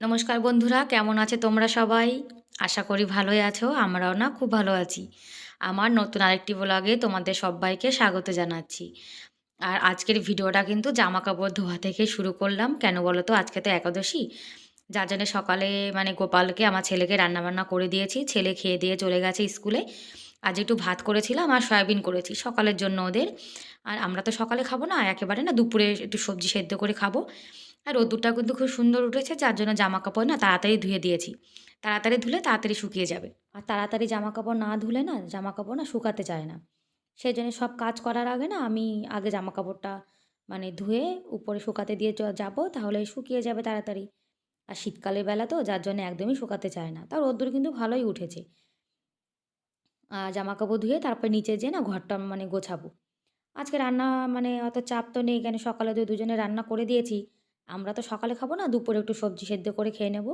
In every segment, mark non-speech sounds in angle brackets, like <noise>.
নমস্কার বন্ধুরা, কেমন আছে তোমরা সবাই? আশা করি ভালোই আছো, আমরাও না খুব ভালো আছি। আমার নতুন আরেকটি ব্লগে তোমাদের সবাইকে স্বাগত জানাচ্ছি। আর আজকের ভিডিওটা কিন্তু জামা কাপড় ধোয়া থেকে শুরু করলাম। কেন বলো তো, আজকে তো একাদশী। যার জন্য সকালে মানে গোপালকে, আমার ছেলেকে রান্নাবান্না করে দিয়েছি। ছেলে খেয়ে দিয়ে চলে গেছে স্কুলে। আজ একটু ভাত করেছিলাম আর সয়াবিন করেছি, সকালের জন্য ওদের। আর আমরা তো সকালে খাব না, একেবারে না দুপুরে একটু সবজি সেদ্ধ করে খাব। আর রোদ্দুরটা কিন্তু খুব সুন্দর উঠেছে, যার জন্য জামা কাপড় না তাড়াতাড়ি ধুয়ে দিয়েছি। তাড়াতাড়ি ধুলে তাড়াতাড়ি শুকিয়ে যাবে। আর তাড়াতাড়ি জামা কাপড় না ধুলে না জামা কাপড় না শুকাতে চায় না। সেই জন্য সব কাজ করার আগে না আমি আগে জামা কাপড়টা মানে ধুয়ে উপরে শুকাতে দিয়ে যাব, তাহলে শুকিয়ে যাবে তাড়াতাড়ি। আর শীতকালের বেলা তো, যার জন্য একদমই শুকাতে চায় না। তার রোদ্দুর কিন্তু ভালোই উঠেছে। আর জামা কাপড় ধুয়ে তারপর নিচে যেয়ে না ঘরটা মানে গোছাবো। আজকে রান্না মানে অত চাপ তো নেই, কেন সকালে তো দুজনে রান্না করে দিয়েছি। আমরা তো সকালে খাব না, দুপুরে একটু সবজি সেদ্ধ করে খেয়ে নেব।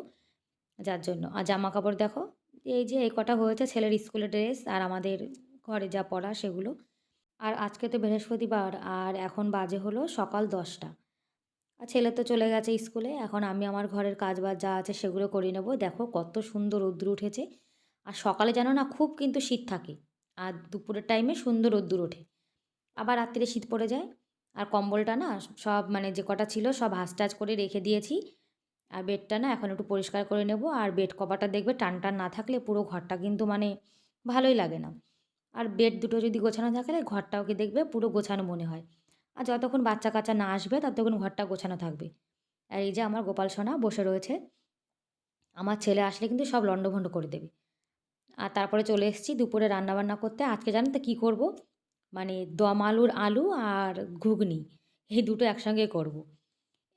যার জন্য। আর জামা কাপড় দেখো, এই যে এই কটা হয়েছে ছেলের স্কুলের ড্রেস আর আমাদের ঘরে যা পড়া সেগুলো। আর আজকে তো বৃহস্পতিবার আর এখন বাজে হলো সকাল দশটা। আর ছেলে তো চলে গেছে স্কুলে, এখন আমি আমার ঘরের কাজ বাজ যা আছে সেগুলো করে নেব। দেখো কত সুন্দর রোদ্দুর উঠেছে। আর সকালে যেন না, খুব কিন্তু শীত থাকে। আর দুপুরের টাইমে সুন্দর রোদ্দুর ওঠে। আবার রাত্রিরে শীত পড়ে যায়। আর কম্বলটা না সব মানে যে কটা ছিল সব হাঁস টাচ করে রেখে দিয়েছি। আর বেডটা না এখন একটু পরিষ্কার করে নেব। আর বেড কভারটা দেখবে টান টান না থাকলে পুরো ঘরটা কিন্তু মানে ভালোই লাগে না। আর বেড দুটো যদি গোছানো থাকলে ঘরটাও কি দেখবে পুরো গোছানো মনে হয়। আর যতক্ষণ বাচ্চা কাচ্চা না আসবে ততক্ষণ ঘরটা গোছানো থাকবে। আর এই যে আমার গোপাল সোনা বসে রয়েছে। আমার ছেলে আসলে কিন্তু সব লণ্ডভণ্ড করে দেবে। আর তারপরে চলে এসেছি দুপুরে রান্নাবান্না করতে। আজকে জানেন তো কী করব? মানে দম আলুর আলু আর ঘুগনি, এই দুটো একসঙ্গে করব।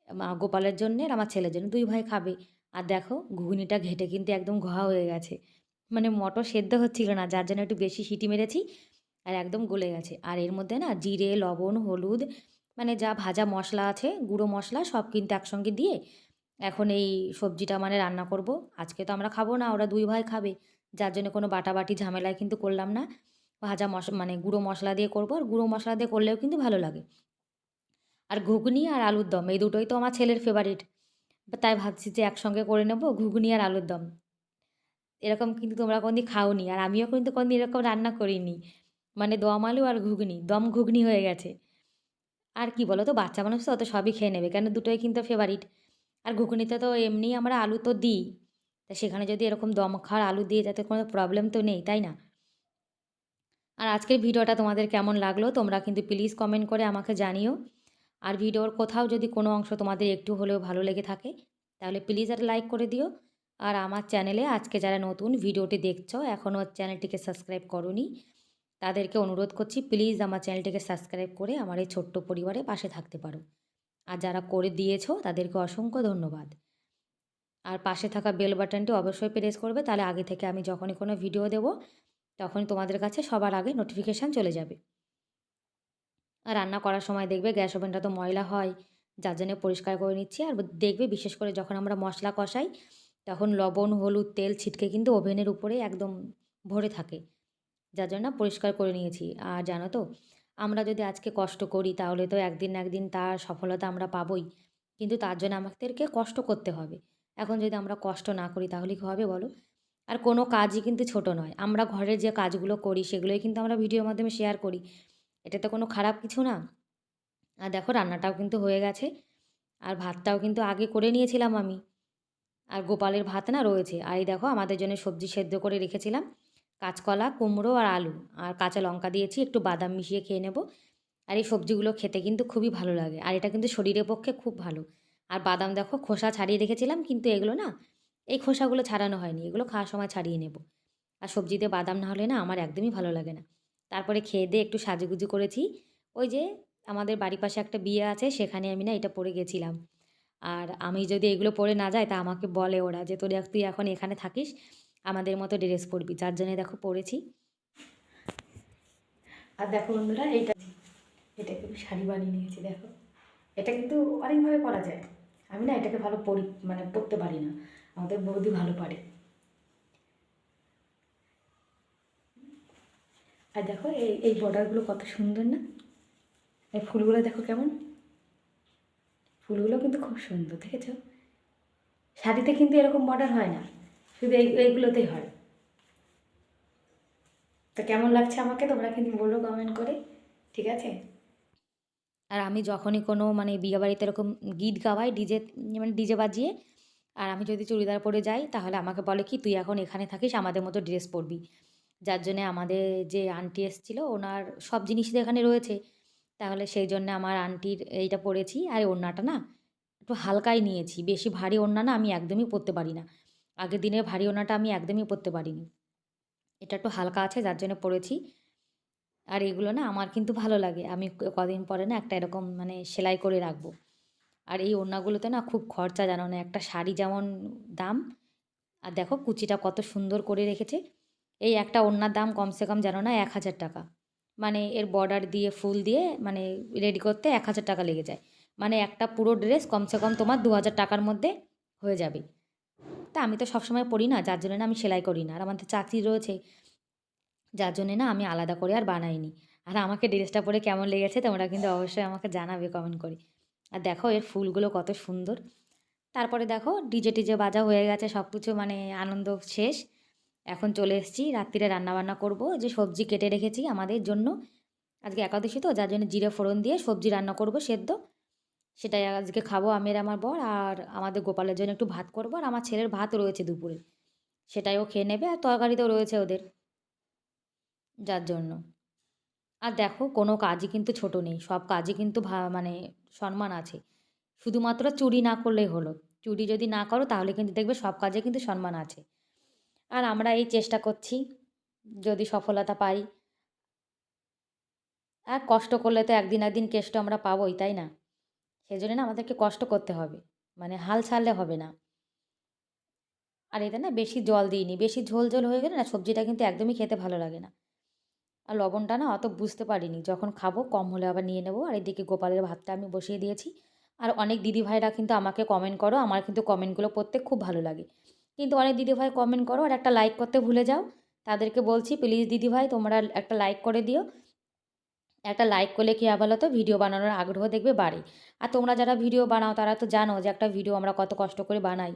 মা গোপালের জন্যে আর আমার ছেলের জন্য, দুই ভাই খাবে। আর দেখো ঘুগনিটা ঘেটে কিন্তু একদম ঘা হয়ে গেছে। মানে মটর সেদ্ধ হচ্ছিল না, যার জন্য একটু বেশি সিটি মেরেছি আর একদম গলে গেছে। আর এর মধ্যে না জিরে, লবণ, হলুদ মানে যা ভাজা মশলা আছে, গুঁড়ো মশলা, সব কিন্তু একসঙ্গে দিয়ে এখন এই সবজিটা মানে রান্না করব। আজকে তো আমরা খাব না, ওরা দুই ভাই খাবে। যার জন্য কোনো বাটাবাটি ঝামেলায় কিন্তু করলাম না। ভাজা মশ মানে গুঁড়ো মশলা দিয়ে করব। আর গুঁড়ো মশলা দিয়ে করলেও কিন্তু ভালো লাগে। আর ঘুগনি আর আলুর দম, এই দুটোই তো আমার ছেলের ফেভারিট তাই ভাবছি যে একসঙ্গে করে নেব ঘুগনি আর আলুর দম। এরকম কিন্তু তোমরা কোনদিন খাওনি, আর আমিও কিন্তু কোনদিন এরকম রান্না করিনি। মানে দম আলু আর ঘুগনি, দম ঘুগনি হয়ে গেছে। আর কি বলো তো বাচ্চা মানুষ তো অত সবই খেয়ে নেবে, কেন দুটোই কিন্তু ফেভারিট আর ঘুগনিতে তো এমনি আমরা আলু তো দিই। তা সেখানে যদি এরকম দম খাওয়ার আলু দিয়ে যাতে কোনো প্রবলেম তো নেই, তাই না? আর আজকের ভিডিওটা তোমাদের কেমন লাগল, তোমরা কিন্তু প্লিজ কমেন্ট করে আমাকে জানিও। আর ভিডিওর কোথাও যদি কোনো অংশ তোমাদের একটু হলেও ভালো লেগে থাকে, তাহলে প্লিজ আর লাইক করে দিও। আর আমার চ্যানেলে আজকে যারা নতুন ভিডিওটি দেখছ, এখনও চ্যানেলটিকে সাবস্ক্রাইব করনি, তাদেরকে অনুরোধ করছি প্লিজ আমার চ্যানেলটিকে সাবস্ক্রাইব করে আমার এই ছোট্ট পরিবারে পাশে থাকতে পারো। আর যারা করে দিয়েছ, তাদেরকে অসংখ্য ধন্যবাদ। আর পাশে থাকা বেল বাটনটি অবশ্যই প্রেস করবে, তাহলে আগে থেকে আমি যখনই কোনো ভিডিও দেবো তখনই তোমাদের কাছে সবার আগে নোটিফিকেশান চলে যাবে। আর রান্না করার সময় দেখবে গ্যাস ওভেনটা তো ময়লা হয়, যার জন্য পরিষ্কার করে নিচ্ছি। আর দেখবে বিশেষ করে যখন আমরা মশলা কষাই, তখন লবণ, হলুদ, তেল ছিটকে কিন্তু ওভেনের উপরে একদম ভরে থাকে, যার জন্য পরিষ্কার করে নিয়েছি। আর জানো তো, আমরা যদি আজকে কষ্ট করি, তাহলে তো একদিন না একদিন তার সফলতা আমরা পাবই। কিন্তু তার জন্য আমাদেরকে কষ্ট করতে হবে। এখন যদি আমরা কষ্ট না করি, তাহলে কী হবে বলো? আর কোনো কাজই কিন্তু ছোট নয়। আমরা ঘরের যে কাজগুলো করি, সেগুলোই কিন্তু আমরা ভিডিওর মাধ্যমে শেয়ার করি। এটা তো কোনো খারাপ কিছু না। আর দেখো, রান্নাটাও কিন্তু হয়ে গেছে। আর ভাতটাও কিন্তু আগে করে নিয়েছিলাম আমি। আর গোপালের ভাত না রয়েছে। আর এই দেখো, আমাদের জন্য সবজি সেদ্ধ করে রেখেছিলাম। কাঁচকলা, কুমড়ো আর আলু। আর কাঁচা লঙ্কা দিয়েছি, একটু বাদাম মিশিয়ে খেয়ে নেব। আর এই সবজিগুলো খেতে কিন্তু খুবই ভালো লাগে। আর এটা কিন্তু শরীরের পক্ষে খুব ভালো। আর বাদাম দেখো, খোসা ছাড়িয়ে রেখেছিলাম, কিন্তু এগুলো না এই খোসাগুলো ছাড়ানো হয়নি, এগুলো খাওয়ার সময় ছাড়িয়ে নেব। আর সবজিতে বাদাম না হলে না আমার একদমই ভালো লাগে না। তারপরে খেয়ে দিয়ে একটু সাজুগুজু করেছি। ওই যে আমাদের বাড়ির পাশে একটা বিয়ে আছে, সেখানে আমি না এটা পরে গেছিলাম। আর আমি যদি এগুলো পরে না যাই, তা আমাকে বলে ওরা যে তোর তুই এখন এখানে থাকিস, আমাদের মতো ড্রেস পরবি। যার জন্য দেখো পরেছি। আর দেখো বন্ধুরা, এইটা এটাকে আমি শাড়ি বানিয়ে নিয়েছি, দেখো। এটা কিন্তু অনেকভাবে পরা যায়। আমি না এটাকে ভালো পরি মানে পরতে পারি না। আমাদের বৌদি ভালো পারে। আর দেখো এই এই বর্ডারগুলো কত সুন্দর না? এই ফুলগুলো দেখো কেমন? ফুলগুলো কিন্তু খুব সুন্দর, দেখেছ? শাড়িতে কিন্তু এরকম বর্ডার হয় না, শুধু এই এইগুলোতেই হয়। তো কেমন লাগছে আমাকে তোমরা কিন্তু বলো কমেন্ট করে, ঠিক আছে? আর আমি যখনই কোনো মানে বিয়ে বাড়িতে এরকম গীত গাওয়াই, ডিজে মানে ডিজে বাজিয়ে আর আমি যদি চুড়িদার পরে যাই, তাহলে আমাকে বলে কি, তুই এখন এখানে থাকিস, আমাদের মতো ড্রেস পরবি। যার জন্যে আমাদের যে আন্টি এসেছিল, ওনার সব জিনিসই এখানে রয়েছে। তাহলে সেই জন্য আমার আন্টির এইটা পরেছি। আর ওড়নাটা না, একটু হালকাই নিয়েছি। বেশি ভারী ওড়না না আমি একদমই পরতে পারি না। আগের দিনের ভারী ওড়নাটা আমি একদমই পরতে পারিনি। এটা একটু হালকা আছে, যার জন্য পরেছি। আর এগুলো না আমার কিন্তু ভালো লাগে। আমি কদিন পরে না একটা এরকম মানে সেলাই করে রাখব। আর এই ওড়নাগুলোতে না খুব খরচা জানো না একটা শাড়ি যেমন দাম, আর দেখো কুচিটা কত সুন্দর করে রেখেছে। এই একটা ওড়নার দাম কমসে কম জানো না এক হাজার টাকা। মানে এর বর্ডার দিয়ে, ফুল দিয়ে মানে রেডি করতে এক হাজার টাকা লেগে যায়। মানে একটা পুরো ড্রেস কমসে কম তোমার দু হাজার টাকার মধ্যে হয়ে যাবে। তা আমি তো সবসময় পড়ি না, যার জন্য না আমি সেলাই করি না। আর আমাদের চাকরি রয়েছে, যার জন্যে না আমি আলাদা করে আর বানাইনি। আর আমাকে ড্রেসটা পরে কেমন লেগেছে তোমরা কিন্তু অবশ্যই আমাকে জানাবে কমেন্ট করে। আর দেখো এর ফুলগুলো কত সুন্দর। তারপরে দেখো ডিজে টিজে বাজা হয়ে গেছে সব কিছু মানে আনন্দ শেষ। এখন চলে এসেছি, রাত্রিরে রান্নাবান্না করব। যে সবজি কেটে রেখেছি আমাদের জন্য। আজকে একাদশী তো, যার জন্য জিরে ফোড়ন দিয়ে সবজি রান্না করব সেদ্ধ। সেটাই আজকে খাব আমের আমার বর আর আমাদের গোপালের জন্য একটু ভাত করব। আর আমার ছেলের ভাত রয়েছে দুপুরে। সেটাই ও খেয়ে নেবে আর তরকারিতেও রয়েছে ওদের। যার জন্য। আর দেখো, কোনো কাজই কিন্তু ছোট নেই, সব কাজই কিন্তু মানে সম্মান আছে। শুধুমাত্র চুরি না করলেই হলো। চুরি যদি না করো, তাহলে কিন্তু দেখবে সব কাজে কিন্তু সম্মান আছে। আর আমরা এই চেষ্টা করছি, যদি সফলতা পাই। আর কষ্ট করলে তো একদিন একদিন কেষ্ট আমরা পাবোই, তাই না? সেই জন্য না আমাদেরকে কষ্ট করতে হবে মানে হাল ছাড়লে হবে না। আর এতে না বেশি জল দিইনি, বেশি ঝোল ঝোল হয়ে গেলে না সবজিটা কিন্তু একদমই খেতে ভালো লাগে না। আর লবণটা না অত বুঝতে পারিনি। যখন খাব, কম হলে আবার নিয়ে নেব। আর এদিকে গোপালের ভাতটা আমি বসিয়ে দিয়েছি। আর অনেক দিদিভাইরা কিন্তু আমাকে কমেন্ট করো। আমার কিন্তু কমেন্টগুলো পড়তে খুব ভালো লাগে। কিন্তু অনেক দিদিভাই কমেন্ট করো আর একটা লাইক করতে ভুলে যাও। তাদেরকে বলছি প্লিজ দিদিভাই, তোমরা একটা লাইক করে দিও। একটা লাইক করলে কী বলো তো ভিডিও বানানোর আগ্রহ দেখবে বাড়ে। আর তোমরা যারা ভিডিও বানাও, তারা তো জানো যে একটা ভিডিও আমরা কত কষ্ট করে বানাই।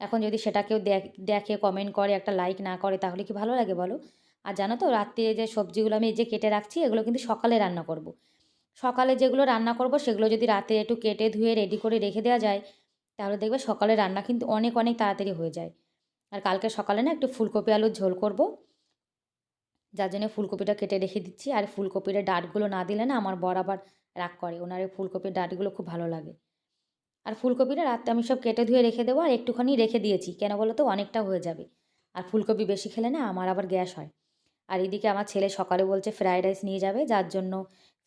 এখন যদি সেটা কেউ দেখ, দেখে কমেন্ট করে, একটা লাইক না করে, তাহলে কি ভালো লাগে বলো? আর জানো তো, রাত্রে যে সবজিগুলো আমি এই যে কেটে রাখছি, এগুলো কিন্তু সকালে রান্না করব। সকালে যেগুলো রান্না করব, সেগুলো যদি রাতে একটু কেটে ধুয়ে রেডি করে রেখে দেওয়া যায়, তাহলে দেখবে সকালে রান্না কিন্তু অনেক অনেক তাড়াতাড়ি হয়ে যায়। আর কালকে সকালে না একটু ফুলকপি আলুর ঝোল করব। যার জন্য ফুলকপিটা কেটে রেখে দিচ্ছি। আর ফুলকপির ডাঁটগুলো না দিলে না আমার বর আবার রাগ করে। ওনার ফুলকপির ডাটগুলো খুব ভালো লাগে। আর ফুলকপিটা রাতে আমি সব কেটে ধুয়ে রেখে দেবো, আর একটুখানি রেখে দিয়েছি। কেন বলো তো, অনেকটা হয়ে যাবে। আর ফুলকপি বেশি খেলে না আমার আবার গ্যাস হয়। আর এদিকে আমার ছেলে সকালে বলছে ফ্রায়েড রাইস নিয়ে যাবে, যার জন্য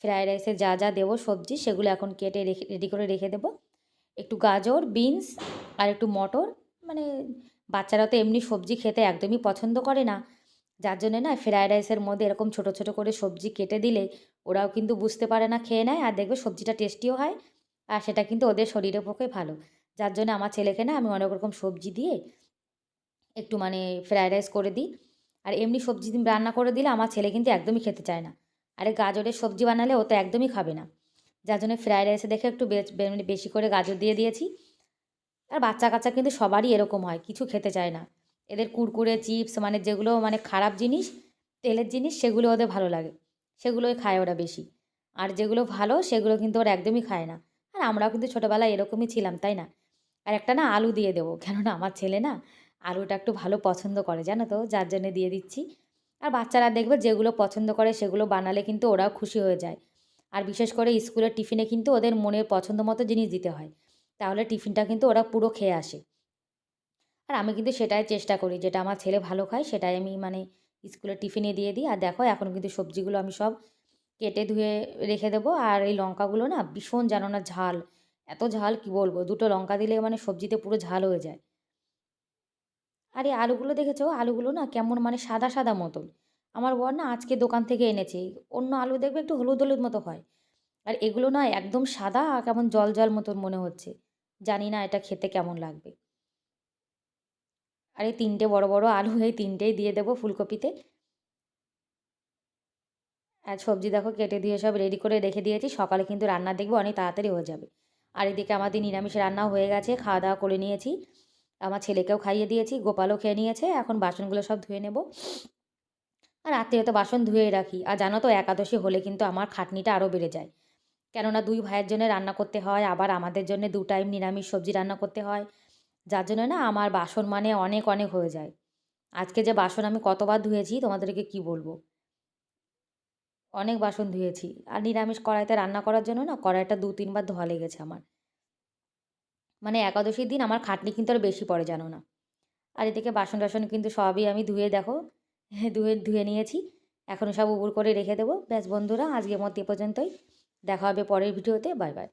ফ্রায়েড রাইসে যা যা দেবো সবজি সেগুলো এখন কেটে রেখে রেডি করে রেখে দেবো। একটু গাজর বিনস আর একটু মটর মানে বাচ্চারা তো এমনি সবজি খেতে একদমই পছন্দ করে না। যার জন্যে না ফ্রায়েড রাইসের মধ্যে এরকম ছোটো ছোটো করে সবজি কেটে দিলে ওরাও কিন্তু বুঝতে পারে না খেয়ে নেয় আর দেখবে সবজিটা টেস্টিও হয় আর সেটা কিন্তু ওদের শরীরের পক্ষে ভালো। যার জন্য আমার ছেলেকে না আমি অনেক রকম সবজি দিয়ে একটু মানে ফ্রায়েড রাইস করে দিই। আর এমনি সবজি রান্না করে দিলে আমার ছেলে কিন্তু একদমই খেতে চায় না। আরে গাজরের সবজি বানালে ও তো একদমই খাবে না। যার জন্য ফ্রায়েড রাইসে দেখে একটু বেশ মানে বেশি করে গাজর দিয়ে দিয়েছি। আর বাচ্চা কাচ্চা কিন্তু সবারই এরকম হয়, কিছু খেতে চায় না। এদের কুরকুরে, চিপস মানে যেগুলো মানে খারাপ জিনিস, তেলের জিনিস, সেগুলো ওদের ভালো লাগে। সেগুলোই খায় ওরা বেশি। আর যেগুলো ভালো, সেগুলো কিন্তু ওরা একদমই খায় না। আর আমরাও কিন্তু ছোটোবেলায় এরকমই ছিলাম, তাই না? আর একটা না আলু দিয়ে দেবো। কেননা আমার ছেলে না আলুটা একটু ভালো পছন্দ করে, জানো তো? যার জন্যে দিয়ে দিচ্ছি। আর বাচ্চারা দেখবে যেগুলো পছন্দ করে সেগুলো বানালে কিন্তু ওরাও খুশি হয়ে যায়। আর বিশেষ করে স্কুলের টিফিনে কিন্তু ওদের মনের পছন্দ মতো জিনিস দিতে হয়। তাহলে টিফিনটা কিন্তু ওরা পুরো খেয়ে আসে। আর আমি কিন্তু সেটাই চেষ্টা করি, যেটা আমার ছেলে ভালো খায় সেটাই আমি মানে স্কুলের টিফিনে দিয়ে দিই। আর দেখো এখন কিন্তু সবজিগুলো আমি সব কেটে ধুয়ে রেখে দেবো। আর এই লঙ্কাগুলো না ভীষণ জানো না ঝাল, এত ঝাল কি বলব? দুটো লঙ্কা দিলে মানে সবজিতে পুরো ঝাল হয়ে যায়। আর এই আলুগুলো দেখেছ? আলুগুলো না কেমন মানে সাদা সাদা মতন আমার বর না আজকে দোকান থেকে এনেছে। অন্য আলু দেখবে একটু হলুদ হলুদ মতো হয়। আর এগুলো না একদম সাদা আর কেমন জল জল মতন মনে হচ্ছে। জানি না এটা খেতে কেমন লাগবে। আর এই তিনটে বড় বড় আলু এই তিনটেই দিয়ে দেবো ফুলকপিতে। আর সবজি দেখো কেটে দিয়ে সব রেডি করে রেখে দিয়েছি। সকালে কিন্তু রান্না দেখব, অনেক তাড়াতাড়ি হয়ে যাবে। আর এদিকে আমাদের নিরামিষ রান্নাও হয়ে গেছে, খাওয়া দাওয়া করে নিয়েছি। আমার ছেলেকেও খাইয়ে দিয়েছি, গোপালও খেয়ে নিয়েছে, এখন বাসনগুলো সব ধুয়ে নেব। আর রাত্রে তো বাসন ধুয়েই রাখি। আর জানো তো, একাদশী হলে কিন্তু আমার খাটনিটা আরও বেড়ে যায়। কেননা দুই ভাইয়ের জন্য রান্না করতে হয়, আবার আমাদের জন্য দু টাইম নিরামিষ সবজি রান্না করতে হয়। যার জন্য না আমার বাসন মানে অনেক অনেক হয়ে যায়। আজকে যে বাসন আমি কতবার ধুয়েছি, তোমাদেরকে কি বলব? অনেক বাসন ধুয়েছি। আর নিরামিষ কড়াইতে রান্না করার জন্য না কড়াইটা দু তিনবার ধোয়া লেগেছে আমার। মানে একাদশীর দিন আমার খাটনি কিন্তু আর বেশি পড়ে, জানো না। আর এদিকে বাসন টাসন কিন্তু সবই আমি ধুয়ে, দেখো, <laughs> ধুয়ে ধুয়ে নিয়েছি। এখনও সব উবুর করে রেখে দেবো। ব্যাস বন্ধুরা, আজকের মতো এ পর্যন্তই। দেখা হবে পরের ভিডিওতে। Bye bye.